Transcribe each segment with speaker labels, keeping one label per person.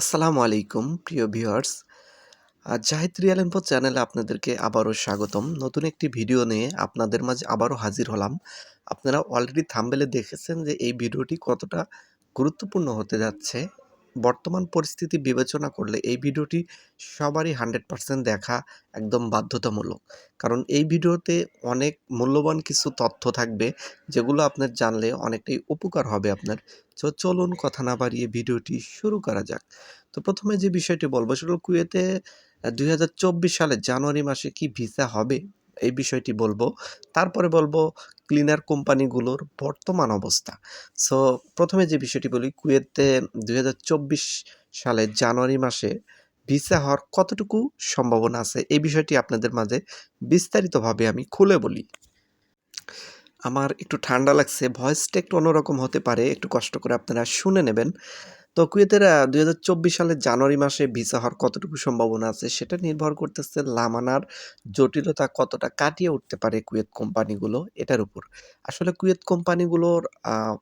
Speaker 1: আসসালামু আলাইকুম, প্রিয় ভিউয়ার্স। জাহিদ রিয়াল ইনফো চ্যানেলে আপনাদেরকে আবারও স্বাগতম। নতুন একটি ভিডিও নিয়ে আপনাদের মাঝে আবারও হাজির হলাম। আপনারা অলরেডি থাম্বেলে দেখেছেন যে এই ভিডিওটি কতটা গুরুত্বপূর্ণ হতে যাচ্ছে। বর্তমান পরিস্থিতি বিবেচনা করলে এই ভিডিওটি সবারই হান্ড্রেড পার্সেন্ট দেখা একদম বাধ্যতামূলক। কারণ এই ভিডিওতে অনেক মূল্যবান কিছু তথ্য থাকবে, যেগুলো আপনার জানলে অনেকটাই উপকার হবে আপনার। তো চলুন কথা না বাড়িয়ে ভিডিওটি শুরু করা যাক। তো প্রথমে যে বিষয়টি বলব, সেটা কুয়েতে দুই হাজার চব্বিশ সালের জানুয়ারি মাসে কি ভিসা হবে? এই বিষয়টি বলব। তারপরে বলব ক্লিনার কোম্পানিগুলোর বর্তমান অবস্থা। সো প্রথমে যে বিষয়টি বলি, কুয়েতে দুই সালের জানুয়ারি মাসে ভিসা হওয়ার কতটুকু সম্ভাবনা আছে, এই বিষয়টি আপনাদের মাঝে বিস্তারিতভাবে আমি খুলে বলি। আমার একটু ঠান্ডা লাগছে ভয়েসটা একটু অন্যরকম হতে পারে, একটু কষ্ট করে আপনারা শুনে নেবেন। তো কুয়েতের দুই হাজার চব্বিশ সালের জানুয়ারি মাসে ভিসা হওয়ার কতটুকু সম্ভাবনা আছে সেটা নির্ভর করতেছে লামানার জটিলতা কতটা কাটিয়ে উঠতে পারে কুয়েত কোম্পানিগুলো এটার উপর। আসলে কুয়েত কোম্পানিগুলোর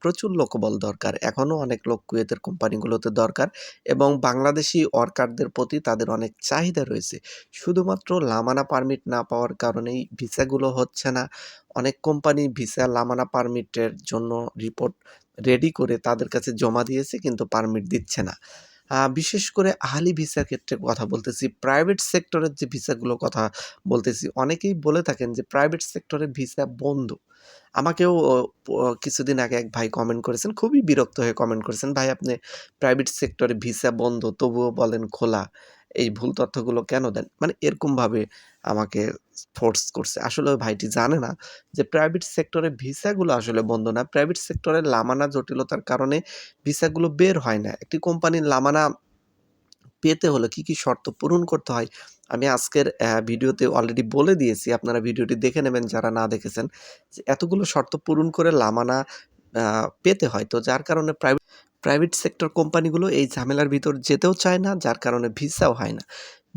Speaker 1: প্রচুর লোকবল দরকার এখনও অনেক লোক কুয়েতের কোম্পানিগুলোতে দরকার এবং বাংলাদেশি ওয়ার্কারদের প্রতি তাদের অনেক চাহিদা রয়েছে। শুধুমাত্র লামানা পারমিট না পাওয়ার কারণেই ভিসাগুলো হচ্ছে না। অনেক কোম্পানি ভিসা লামানা পারমিটের জন্য রিপোর্ট রেডি করে তাদের কাছে জমা দিয়েছে কিন্তু পারমিট দিচ্ছে না। বিশেষ করে আহালি ভিসার ক্ষেত্রে কথা বলতেছি প্রাইভেট সেক্টরের যে ভিসাগুলো কথা বলতেছি, অনেকেই বলে থাকেন যে প্রাইভেট সেক্টরে ভিসা বন্ধ। আমাকেও কিছুদিন আগে এক ভাই কমেন্ট করেছেন, খুবই বিরক্ত হয়ে কমেন্ট করেছেন, ভাই, আপনি প্রাইভেট সেক্টরে ভিসা বন্ধ, তবুও বলেন খোলা, এই ভুল তথ্যগুলো কেন দেন? মানে এরকমভাবে আমাকে ফোর্স করছে। আসলে ওই ভাইটি জানে না যে প্রাইভেট সেক্টরে ভিসাগুলো আসলে বন্ধ না। প্রাইভেট সেক্টরে লামানা জটিলতার কারণে ভিসাগুলো বের হয় না। একটি কোম্পানির লামানা পেতে হলে কি কি শর্ত পূরণ করতে হয় আমি আজকের ভিডিওতে অলরেডি বলে দিয়েছি। আপনারা ভিডিওটি দেখে নেবেন যারা না দেখেছেন যে এতগুলো শর্ত পূরণ করে লামানা পেতে হয়। তো যার কারণে প্রাইভেট প্রাইভেট সেক্টর কোম্পানিগুলো এই ঝামেলার ভিতর যেতেও চায় না, যার কারণে ভিসাও হয় না।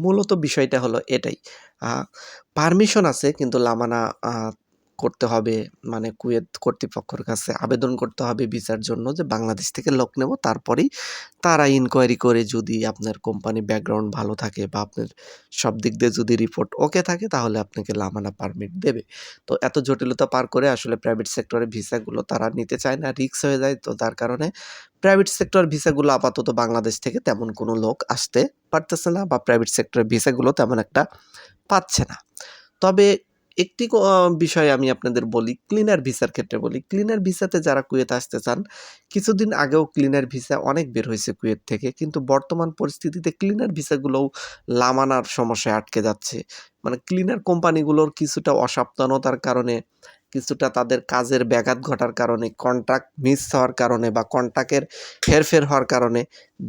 Speaker 1: মূলত বিষয়টা হলো এটাই। পারমিশন আছে কিন্তু লামানা করতে হবে মানে কুয়েত কর্তৃপক্ষের কাছে আবেদন করতে হবে ভিসার জন্য যে বাংলাদেশ থেকে লোক নেব, তারপরেই তারা ইনকোয়ারি করে যদি আপনার কোম্পানি ব্যাকগ্রাউন্ড ভালো থাকে বা আপনার সব দিক দিয়ে যদি রিপোর্ট ওকে থাকে, তাহলে আপনাকে লামানা পারমিট দেবে। তো এত জটিলতা পার করে আসলে প্রাইভেট সেক্টরের ভিসাগুলো তারা নিতে চায় না রিক্স হয়ে যায়। তো তার কারণে প্রাইভেট সেক্টর ভিসাগুলো আপাতত বাংলাদেশ থেকে তেমন কোনো লোক আসতে পারতেছে না বা প্রাইভেট সেক্টরের ভিসাগুলো তেমন একটা পাচ্ছে না। তবে একটি বিষয় আমি আপনাদের বলি ক্লিনার ভিসার ক্ষেত্রে বলি। ক্লিনার ভিসাতে যারা কুয়েত আসতে চান, কিছুদিন আগেও ক্লিনার ভিসা অনেক বের হয়েছে কুয়েত থেকে, কিন্তু বর্তমান পরিস্থিতিতে ক্লিনার ভিসাগুলোও লামানার সমস্যায় আটকে যাচ্ছে। মানে ক্লিনার কোম্পানিগুলোর কিছুটা অসাবধানতার কারণে, কিছুটা তাদের কাজের ব্যাঘাত ঘটার কারণে কন্ট্রাক্ট মিস হওয়ার কারণে বা কন্ট্রাক্টের হেরফের হওয়ার কারণে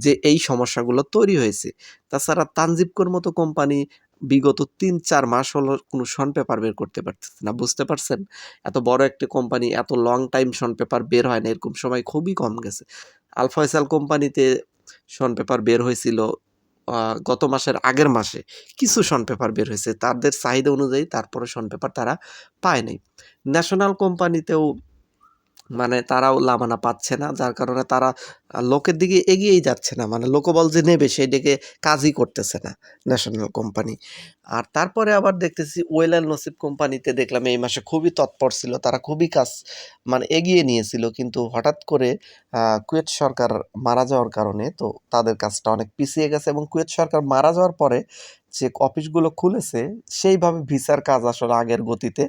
Speaker 1: যে এই সমস্যাগুলো তৈরি হয়েছে। তাছাড়া তানজিবকোর মতো কোম্পানি বিগত তিন, চার মাস হলো কোনো শন পেপার বের করতে পারতেছে না। বুঝতে পারছেন? এত বড় একটি কোম্পানি এত লং টাইম শন পেপার বের হয় না, এরকম সময় খুবই কম গেছে। আলফয়সাল কোম্পানিতে শন পেপার বের হয়েছিল গত মাসের আগের মাসে। কিছু শন পেপার বের হয়েছে, তাদের চাহিদা অনুযায়ী তারপরে শন পেপার তারা পায় নাই। ন্যাশনাল কোম্পানিতেও তারাও লামানা পাচ্ছে না, যার কারণে তারা লোকের দিকে এগিয়েই যাচ্ছে না। মানে লোকবল যে নেবে সেই দিকে কাজই করতেছে না ন্যাশনাল কোম্পানি। আর তারপরে আবার দেখতেছি ওয়েল অ্যান্ড নসিব কোম্পানিতে দেখলাম এই মাসে খুবই তৎপর ছিল, তারা খুবই কাজ মানে এগিয়ে নিয়েছিল। কিন্তু হঠাৎ করে কুয়েত সরকার মারা যাওয়ার কারণে তো তাদের কাজটা অনেক পিছিয়ে গেছে এবং কুয়েত সরকার মারা যাওয়ার পরে যে অফিসগুলো খুলেছে, সেইভাবে ভিসার কাজ আসলে আগের গতিতে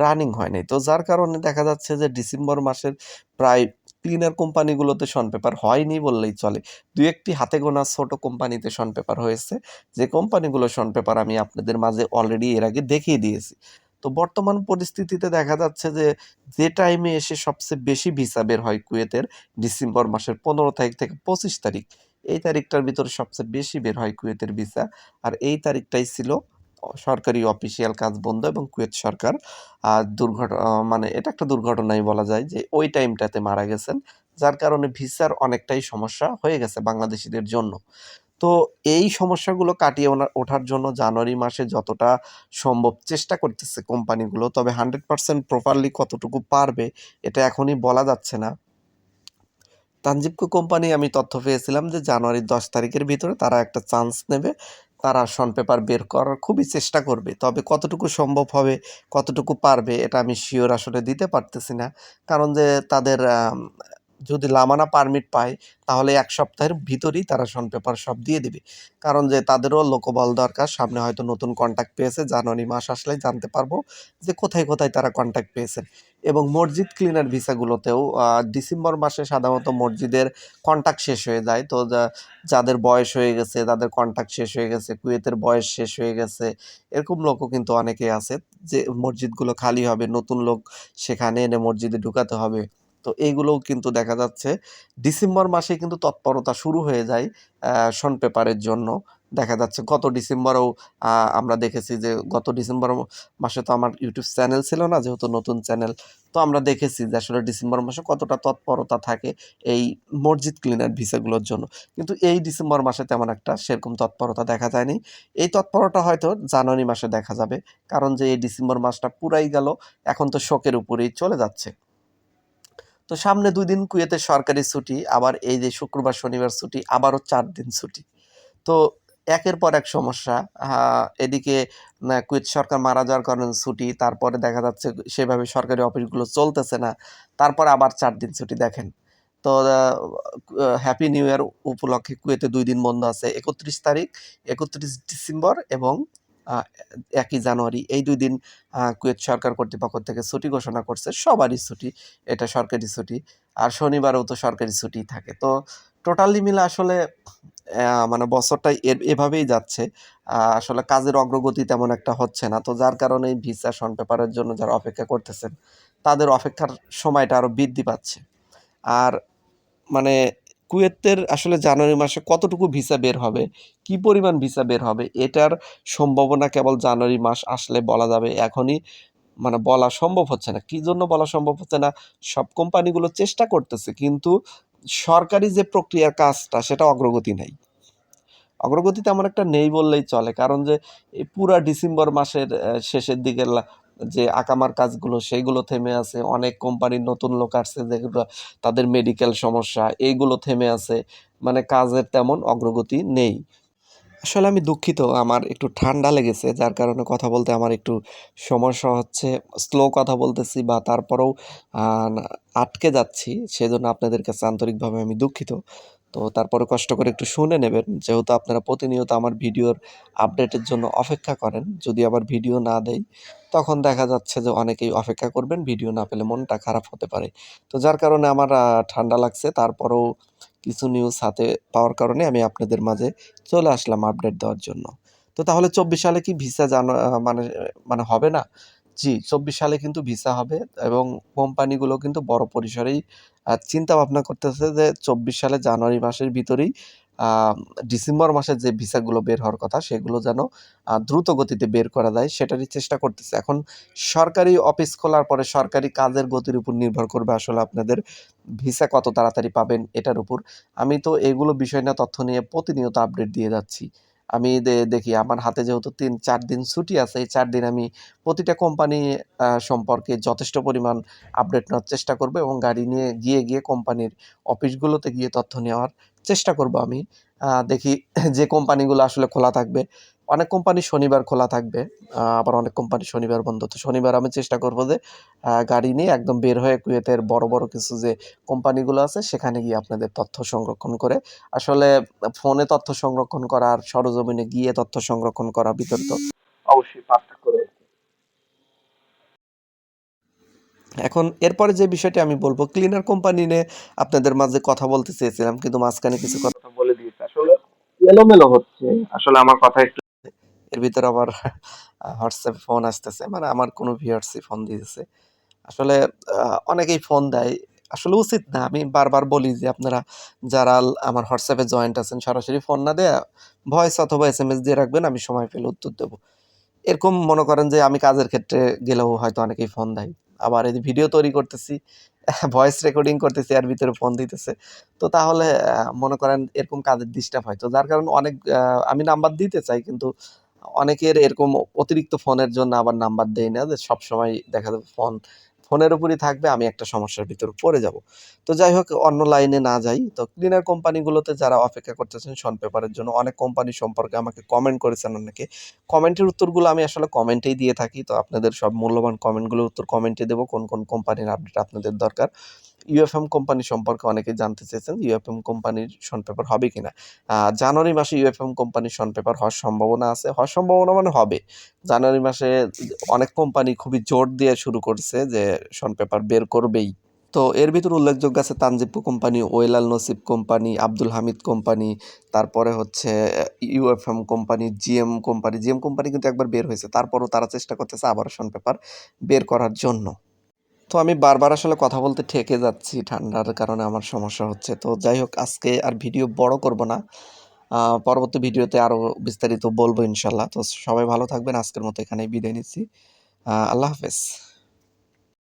Speaker 1: রানিং হয়নি তো যার কারণে দেখা যাচ্ছে যে ডিসেম্বর মাসের প্রায় ক্লিনার কোম্পানিগুলোতে শন পেপার হয়নি বললেই চলে। দু একটি হাতে গোনা ছোটো কোম্পানিতে শন পেপার হয়েছে। যে কোম্পানিগুলো শন পেপার আমি আপনাদের মাঝে অলরেডি এর আগে দেখিয়ে দিয়েছি। তো বর্তমান পরিস্থিতিতে দেখা যাচ্ছে যে যে টাইমে এসে সবচেয়ে বেশি ভিসা বের হয় কুয়েতের ডিসেম্বর মাসের পনেরো তারিখ থেকে পঁচিশ তারিখ। এই তারিখটার ভিতরে সবচেয়ে বেশি বের হয় কুয়েতের ভিসা। আর এই তারিখটাই ছিল সরকারি অফিসিয়াল কাজ বন্ধ এবং কুয়েত সরকার। আর দুর্ঘটনা মানে এটা একটা দুর্ঘটনাই বলা যায় যে ওই টাইমটাতে মারা গেছেন, যার কারণে ভিসার অনেকটাই সমস্যা হয়ে গেছে বাংলাদেশিদের জন্য। তো এই সমস্যাগুলো কাটিয়ে ওঠার জন্য জানুয়ারি মাসে যতটা সম্ভব চেষ্টা করতেছে কোম্পানিগুলো, তবে হান্ড্রেড পার্সেন্ট প্রপারলি কতটুকু পারবে এটা এখনই বলা যাচ্ছে না। তানজিবকো কোম্পানি আমি তথ্য পেয়েছিলাম যে জানুয়ারির দশ তারিখের ভিতরে তারা একটা চান্স নেবে, তারা শন পেপার বের করার খুবই চেষ্টা করবে। তবে কতটুকু সম্ভব হবে, কতটুকু পারবে, এটা আমি শিওর আসলে দিতে পারতেছি না। কারণ যে তাদের যদি লামানা পারমিট পায়, তাহলে এক সপ্তাহের ভিতরেই তারা শন পেপার সব দিয়ে দেবে। কারণ যে তাদেরও লোকবল দরকার, সামনে হয়তো নতুন কন্ট্যাক্ট পেয়েছে, জানুয়ারি মাস আসলেই জানতে পারব যে কোথায় কোথায় তারা কন্ট্যাক্ট পেয়েছেন। এবং মসজিদ ক্লিনার ভিসাগুলোতেও ডিসেম্বর মাসে সাধারণত মসজিদের কন্ট্যাক্ট শেষ হয়ে যায়। তো যাদের বয়স হয়ে গেছে, তাদের কন্ট্যাক্ট শেষ হয়ে গেছে, কুয়েতের বয়স শেষ হয়ে গেছে, এরকম লোকও কিন্তু অনেকেই আছে যে মসজিদগুলো খালি হবে, নতুন লোক সেখানে এনে মসজিদে ঢুকাতে হবে। তো এইগুলোও কিন্তু দেখা যাচ্ছে। ডিসেম্বর মাসে কিন্তু তৎপরতা শুরু হয়ে যায় শন পেপারের জন্য। দেখা যাচ্ছে গত ডিসেম্বরেও আমরা দেখেছি যে গত ডিসেম্বর মাসে তো আমার ইউটিউব চ্যানেল ছিল না, যেহেতু নতুন চ্যানেল। তো আমরা দেখেছি যে আসলে ডিসেম্বর মাসে কতটা তৎপরতা থাকে এই মসজিদ ক্লিনার ভিসাগুলোর জন্য। কিন্তু এই ডিসেম্বর মাসে তেমন একটা সেরকম তৎপরতা দেখা যায়নি। এই তৎপরতা হয়তো জানুয়ারি মাসে দেখা যাবে, কারণ যে এই ডিসেম্বর মাসটা পুরাই গেল, এখন তো শোকের উপরেই চলে যাচ্ছে। তো সামনে দুই দিন কুয়েতে সরকারি ছুটি, আবার এই যে শুক্রবার, শনিবার ছুটি, আবারও চার দিন ছুটি। তো একের পর এক সমস্যা। এদিকে কুয়েত সরকার মারা যাওয়ার কারণে ছুটি, তারপরে দেখা যাচ্ছে সেভাবে সরকারি অফিসগুলো চলতেছে না, তারপর আবার চার দিন ছুটি দেখেন। তো হ্যাপি নিউ ইয়ার উপলক্ষে কুয়েতে দুই দিন বন্ধ আছে, একত্রিশ তারিখ, একত্রিশ ডিসেম্বর এবং একই জানুয়ারি এই দুই দিন কুয়েত সরকার কর্তৃপক্ষ থেকে ছুটি ঘোষণা করছে। সবারই ছুটি, এটা সরকারি ছুটি। আর শনিবারেও তো সরকারি ছুটি থাকে। তো টোটালি মিলে আসলে মানে বছরটা এর- এভাবেই যাচ্ছে। আসলে কাজের অগ্রগতি তেমন একটা হচ্ছে না। তো যার কারণে ভিসা শন পেপারের জন্য যারা অপেক্ষা করতেছেন, তাদের অপেক্ষার সময়টা আরও বৃদ্ধি পাচ্ছে। আর মানে কুয়েতের আসলে জানুয়ারি মাসে কতটুকু ভিসা বের হবে? কি পরিমাণ ভিসা বের হবে? এটার সম্ভাবনা কেবল জানুয়ারি মাস আসলে বলা যাবে। এখনই মানে বলা সম্ভব হচ্ছে না। কি জন্য বলা সম্ভব হচ্ছে না? সব কোম্পানিগুলো চেষ্টা করতেছে, কিন্তু সরকারি যে প্রক্রিয়ার কাজটা, সেটা অগ্রগতি নেই। অগ্রগতি তেমন একটা নেই বললেই চলে। কারণ যে পুরা ডিসেম্বর মাসের শেষের দিকে যে আকামার কাজগুলো সেইগুলো থেমে আছে, অনেক কোম্পানির নতুন লোক আসছে যেগুলো তাদের মেডিকেল সমস্যা এইগুলো থেমে আছে মানে কাজের তেমন অগ্রগতি নেই। আসলে আমি দুঃখিত, আমার একটু ঠান্ডা লেগেছে, যার কারণে কথা বলতে আমার একটু সমস্যা হচ্ছে স্লো কথা বলতেছি বা তারপরেও আটকে যাচ্ছি, সেজন্য আপনাদের কাছে আন্তরিকভাবে আমি দুঃখিত। তো তারপরে কষ্ট করে একটু শুনে নেবেন। যেহেতু আপনারা প্রতিনিয়ত আমার ভিডিওর আপডেটের জন্য অপেক্ষা করেন, যদি আবার ভিডিও না দেই, তখন দেখা যাচ্ছে যে অনেকেই অপেক্ষা করবেন ভিডিও না পেলে মনটা খারাপ হতে পারে। তো যার কারণে আমার ঠান্ডা লাগছে। তারপরেও কিছু নিউজ হাতে পাওয়ার কারণে আমি আপনাদের মাঝে চলে আসলাম আপডেট দেওয়ার জন্য। তো তাহলে চব্বিশ সালে কি ভিসা জানো মানে মানে হবে না? জি, চব্বিশ সালে কিন্তু ভিসা হবে এবং কোম্পানিগুলো কিন্তু বড় পরিসরেই চিন্তা ভাবনা করতেছে যে চব্বিশ সালে জানুয়ারি মাসের ভিতরেই ডিসেম্বর মাসে যে ভিসাগুলো বের হওয়ার কথা সেগুলো যেন দ্রুত গতিতে বের করা যায় সেটারই চেষ্টা করতেছে। এখন সরকারি অফিস খোলার পরে সরকারি কাজের গতির উপর নির্ভর করবে আসলে আপনাদের ভিসা কত তাড়াতাড়ি পাবেন এটার উপর। আমি তো এগুলো বিষয় না তথ্য নিয়ে প্রতিনিয়ত আপডেট দিয়ে যাচ্ছি। আমি দেখি আমার হাতে যেহেতু তিন, চার দিন ছুটি আছে, এই চার দিন আমি প্রতিটা কোম্পানি সম্পর্কে যথেষ্ট পরিমাণ আপডেট নেওয়ার চেষ্টা করব এবং গাড়ি নিয়ে গিয়ে গিয়ে কোম্পানির অফিসগুলোতে গিয়ে তথ্য নেওয়ার চেষ্টা করব আমি। দেখি যে কোম্পানিগুলো আসলে খোলা থাকবে অনেক কোম্পানি শনিবার খোলা থাকবে আবার অনেক কোম্পানি শনিবার বন্ধ। তো শনিবার আমি চেষ্টা করব যে গাড়ি নিয়ে একদম বের হয়ে কুয়েতের বড় বড় কিছু যে কোম্পানিগুলো আছে সেখানে গিয়ে আপনাদের তথ্য সংরক্ষণ করে আসলে ফোনে তথ্য সংরক্ষণ করা আর সরজমিনে গিয়ে তথ্য সংরক্ষণ করা ভিতর তো অবশ্যই পার্থক্য রয়েছে এখন এরপরে যে বিষয়টি আমি বলব ক্লিনার কোম্পানি নিয়ে আপনাদের মাঝে কথা বলতে চেয়েছিলাম কিন্তু মাঝখানে কিছু কথা বলে দিয়েছে। আসলে এলোমেলো হচ্ছে। আসলে আমার কথা একটু এর ভিতরে আবার হোয়াটসঅ্যাপে ফোন আসতেছে। মানে আমার কোনো ভিউয়ার্সই ফোন দিয়েছে আসলে অনেকেই ফোন দেয়। আসলে উচিত না। আমি বারবার বলি যে, আপনারা যারা আমার হোয়াটসঅ্যাপে জয়েন্ট আছেন, সরাসরি ফোন না দেয়া, ভয়েস অথবা এস এম এস দিয়ে রাখবেন, আমি সময় পেলে উত্তর দেবো। এরকম মনে করেন যে, আমি কাজের ক্ষেত্রে গেলেও হয়তো অনেকেই ফোন দেয়। আবার এই ভিডিও তৈরি করতেছি, ভয়েস রেকর্ডিং করতেছি, এর ভিতরে ফোন দিতেছে। তো তাহলে মনে করেন এরকম কাজের ডিস্টার্ব হয়। তো যার কারণে অনেক আমি নাম্বার দিতে চাই, কিন্তু অনেকের এরকম অতিরিক্ত ফোনের জন্য আবার নাম্বার দেই না, যে সব সময় দেখা যাবে ফোন, ফোনের উপরই থাকবে, আমি একটা সমস্যার ভিতর পড়ে যাব। তো যাই হোক, অন্য লাইনে না যাই, তো ক্লিনার কোম্পানিগুলোতে যারা অপেক্ষা করতেছেন শন পেপারের জন্য, অনেক কোম্পানি সম্পর্কে আমাকে কমেন্ট করেছেন অনেকে। কমেন্টের উত্তরগুলো আমি আসলে কমেন্টেই দিয়ে থাকি, তো আপনাদের সব মূল্যবান কমেন্টগুলোর উত্তর কমেন্টে দেবো, কোন কোন কোম্পানির আপডেট আপনাদের দরকার। ইউএফএম কোম্পানি সম্পর্কে অনেকে জানতে চেয়েছেন ইউএফএম কোম্পানির শন পেপার হবে কিনা। আহ, জানুয়ারি মাসে ইউএফএম কোম্পানির শন পেপার হওয়ার সম্ভাবনা আছে। হওয়ার সম্ভাবনা মানে হবে। জানুয়ারি মাসে অনেক কোম্পানি খুবই জোর দিয়ে শুরু করছে যে শন পেপার বের করবেই। তো এর ভিতর উল্লেখযোগ্য আছে তানজিপু কোম্পানি ওয়েলাল নসিব কোম্পানি আব্দুল হামিদ কোম্পানি তারপরে হচ্ছে UFM company GM company GM company কিন্তু একবার বের হয়েছে। তারপরও তারা চেষ্টা করতেছে আবার শন পেপার বের করার জন্য। তো আমি বারবার আসলে কথা বলতে ঠেকে যাচ্ছি ঠান্ডার কারণে আমার সমস্যা হচ্ছে। তো যাই হোক, আজকে আর ভিডিও বড় করব না। পরবর্তী ভিডিওতে আরও বিস্তারিত বলব ইনশাল্লাহ। তো সবাই ভালো থাকবেন। আজকের মতো এখানেই বিদায় নিচ্ছি। আল্লাহ হাফেজ।